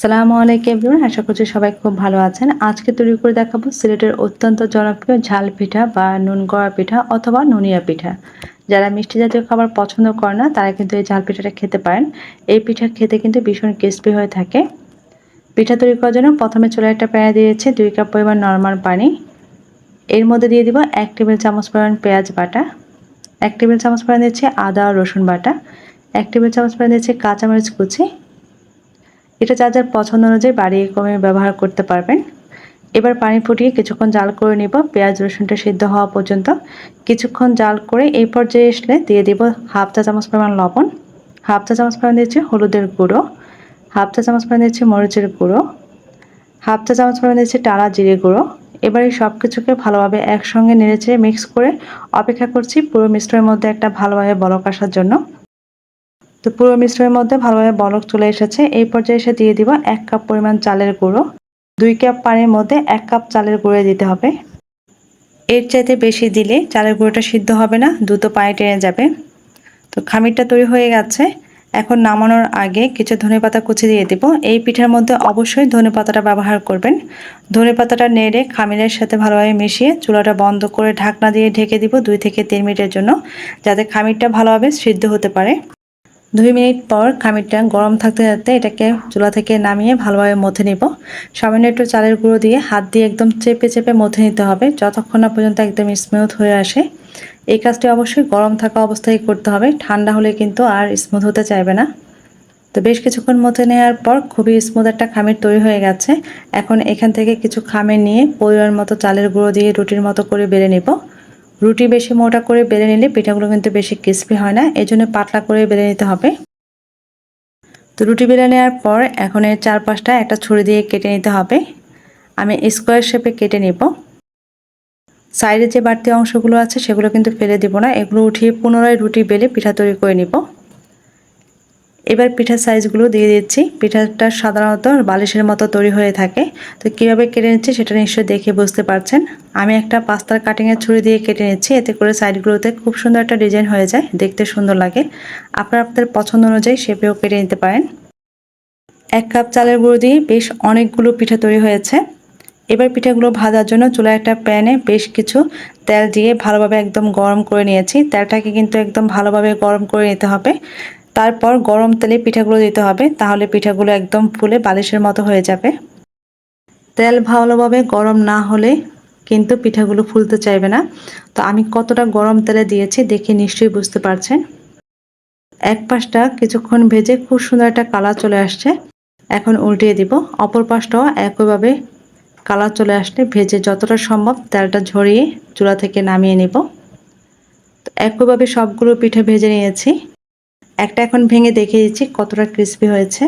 সালামু আলাইকুম এভরিওয়ান, আশা করছি সবাই খুব ভালো আছেন। আজকে তৈরি করে দেখাবো সিলেটের অত্যন্ত জনপ্রিয় ঝাল পিঠা বা নুন গড়া পিঠা অথবা নুনিয়া পিঠা। যারা মিষ্টি জাতীয় খাবার পছন্দ করে না, তারা কিন্তু এই ঝাল পিঠাটা খেতে পারেন। এই পিঠা খেতে কিন্তু ভীষণ ক্রিস্পি হয়ে থাকে। পিঠা তৈরি করার জন্য প্রথমে চলে একটা প্যানে দিয়েছি দুই কাপ পরিমাণ নর্মাল পানি। এর মধ্যে দিয়ে দিব এক টেবিল চামচ পরিমাণ পেঁয়াজ বাটা। এক টেবিল চামচ পরিমাণ দিচ্ছি আদা রসুন বাটা। এক টেবিল চামচ পরিমাণ দিচ্ছি কাঁচামরিচ কুচি। এটা যা যার পছন্দ অনুযায়ী বাড়িয়ে কমে ব্যবহার করতে পারবেন। এবার পানি ফুটিয়ে কিছুক্ষণ জাল করে নিব। পেঁয়াজ, রসুনটা সিদ্ধ হওয়া পর্যন্ত কিছুক্ষণ জাল করে এই পর্যায়ে আসলে দিয়ে দিব হাফ চা চামচ পরিমাণ লবণ, হাফ চা চামচ পরিমাণ দিচ্ছি হলুদের গুঁড়ো, হাফ চা চামচ পরিমাণ দিচ্ছি মরিচের গুঁড়ো, হাফ চা চামচ পরিমাণ দিচ্ছি টালা জিরে গুঁড়ো। এবার এই সব কিছুকে ভালোভাবে একসঙ্গে নেড়েচেড়ে মিক্স করে অপেক্ষা করছি পুরো মিশ্রণের মধ্যে একটা ভালোভাবে বলক আসার জন্য। তো পুরো মিশ্রণের মধ্যে ভালোভাবে বলক চলে এসেছে। এই পর্যায়ে এসে দিয়ে দিব এক কাপ পরিমাণ চালের গুঁড়ো। দুই কাপ পানির মধ্যে এক কাপ চালের গুঁড়ো দিতে হবে। এর চাইতে বেশি দিলে চালের গুঁড়োটা সিদ্ধ হবে না, দ্রুত পানি টেনে যাবে। তো খামিরটা তৈরি হয়ে গেছে। এখন নামানোর আগে কিছু ধনে পাতা কুচি দিয়ে দিব। এই পিঠার মধ্যে অবশ্যই ধনে পাতাটা ব্যবহার করবেন। ধনে পাতাটা নেড়ে খামিরের সাথে ভালোভাবে মিশিয়ে চুলাটা বন্ধ করে ঢাকনা দিয়ে ঢেকে দিব দুই থেকে তিন মিনিটের জন্য, যাতে খামিরটা ভালোভাবে সিদ্ধ হতে পারে। দুই মিনিট পর খামিরটা গরম থাকতে থাকতে এটাকে চুলা থেকে নামিয়ে ভালোভাবে মথে নিব। সামান্য একটু চালের গুঁড়ো দিয়ে হাত দিয়ে একদম চেপে চেপে মথে নিতে হবে, যতক্ষণ না পর্যন্ত একদম স্মুথ হয়ে আসে। এই কাজটি অবশ্যই গরম থাকা অবস্থায় করতে হবে, ঠান্ডা হলে কিন্তু আর স্মুথ হতে চাইবে না। তো বেশ কিছুক্ষণ মথে নেওয়ার পর খুবই স্মুথ একটা খামির তৈরি হয়ে গেছে। এখন এখান থেকে কিছু খামির নিয়ে পরিমাণ মতো চালের গুঁড়ো দিয়ে রুটির মতো করে বেড়ে নেব। রুটি বেশি মোটা করে বেলে নিলে পিঠাগুলো কিন্তু বেশি ক্রিস্পি হয় না এই জন্য পাতলা করে বেলে নিতে হবে। তো রুটি বেলে নেওয়ার পর এখন এর চারপাশটা একটা ছুরি দিয়ে কেটে নিতে হবে। আমি স্কোয়ার শেপে কেটে নেব। সাইডে যে বাড়তি অংশগুলো আছে সেগুলো কিন্তু ফেলে দিব না, এগুলো উঠিয়ে পুনরায় রুটি বেলে পিঠা তৈরি করে নিব। এবার পিঠার সাইজগুলো দিয়ে দিচ্ছি। পিঠাটা সাধারণত বালিশের মতো তৈরি হয়ে থাকে। তো কীভাবে কেটে নিচ্ছি সেটা নিশ্চয়ই দেখে বুঝতে পারছেন। আমি একটা পাস্তার কাটিংয়ের ছুরি দিয়ে কেটে নিচ্ছি। এতে করে সাইডগুলোতে খুব সুন্দর একটা ডিজাইন হয়ে যায়। দেখতে সুন্দর লাগে। আপনারা আপনাদের পছন্দ অনুযায়ী শেপেও কেটে নিতে পারেন। এক কাপ চালের গুঁড়ো দিয়ে বেশ অনেকগুলো পিঠা তৈরি হয়েছে। এবার পিঠাগুলো ভাজার জন্য চুলায় একটা প্যানে বেশ কিছু তেল দিয়ে ভালোভাবে একদম গরম করে নিয়েছি। তেলটাকে কিন্তু একদম ভালোভাবে গরম করে নিতে হবে। তারপর গরম তেলে পিঠাগুলো দিতে হবে, তাহলে পিঠাগুলো একদম ফুলে বালিশের মতো হয়ে যাবে। তেল ভালোভাবে গরম না হলে কিন্তু পিঠাগুলো ফুলতে চাইবে না। তো আমি কতটা গরম তেলে দিয়েছি দেখে নিশ্চয়ই বুঝতে পারছেন। এক পাশটা কিছুক্ষণ ভেজে খুব সুন্দর একটা কালার চলে আসছে, এখন উল্টিয়ে দিব। অপর পাশটাও একইভাবে কালার চলে আসলে ভেজে যতটা সম্ভব তেলটা ঝরিয়ে চুলা থেকে নামিয়ে নিব। তো একইভাবে সবগুলো পিঠে ভেজে নিয়েছি। একটা এখন ভেঙে দেখে দিচ্ছি কতটা ক্রিসপি হয়েছে।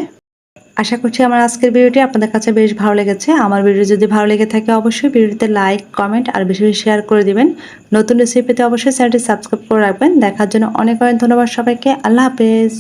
আশা করছি আমার আজকের ভিডিওটি আপনাদের কাছে বেশ ভালো লেগেছে। আমার ভিডিও যদি ভালো লেগে থাকে অবশ্যই ভিডিওতে লাইক কমেন্ট আর বেশি বেশি শেয়ার করে দিবেন। নতুন রেসিপিতে অবশ্যই চ্যানেলটি সাবস্ক্রাইব করে রাখবেন। দেখার জন্য অনেক অনেক ধন্যবাদ সবাইকে। আল্লাহ হাফেজ।